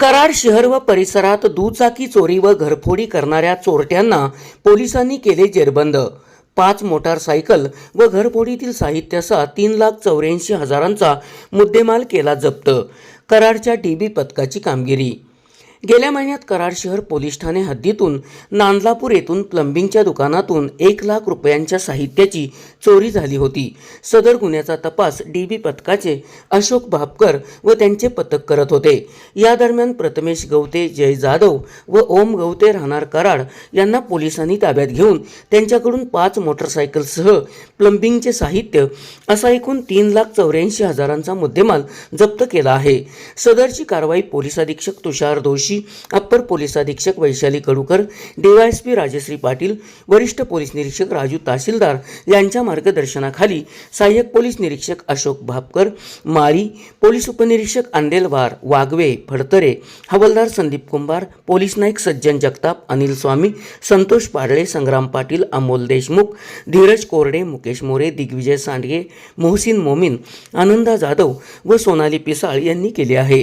कराड शहर व परिसरात दुचाकी चोरी व घरफोडी करणाऱ्या चोरट्यांना पोलिसांनी केले जेरबंद. पाच मोटारसायकल व घरफोडीतील साहित्यासह तीन लाख चौऱ्याऐंशी हजारांचा मुद्देमाल केला जप्त. कराडच्या डीबी पथकाची कामगिरी गेल्या महिन्यात कराड शहर पोलीस ठाणे हद्दीतून नांदलापूर येथून प्लंबिंगच्या दुकानातून एक लाख रुपयांच्या साहित्याची चोरी झाली होती. सदर गुन्ह्याचा तपास डीबी पथकाचे अशोक भापकर व त्यांचे पथक करत होते. या दरम्यान प्रथमेश गवते जय जाधव व ओम गवते राहणार कराड यांना पोलिसांनी ताब्यात घेऊन त्यांच्याकडून पाच मोटरसायकलसह प्लंबिंगचे साहित्य असा एकूण तीन लाख चौऱ्याऐंशी हजारांचा मुद्देमाल जप्त केला आहे. सदरची कारवाई पोलीस अधीक्षक तुषार जोशी अप्पर पोलीस अधीक्षक वैशाली कडूकर डीवायएसपी राजश्री पाटील वरिष्ठ पोलीस निरीक्षक राजू तहसीलदार यांच्या मार्गदर्शनाखाली सहाय्यक पोलीस निरीक्षक अशोक भापकर मारी पोलीस उपनिरीक्षक आंदेलवार वाघवे फडतरे हवालदार संदीप कुंभार पोलीस नाईक सज्जन जगताप अनिल स्वामी संतोष पाडळे संग्राम पाटील अमोल देशमुख धीरज कोरडे मुकेश मोरे दिग्विजय सांडगे मोहसिन मोमीन आनंदा जाधव व सोनाली पिसाळ यांनी केले आहे.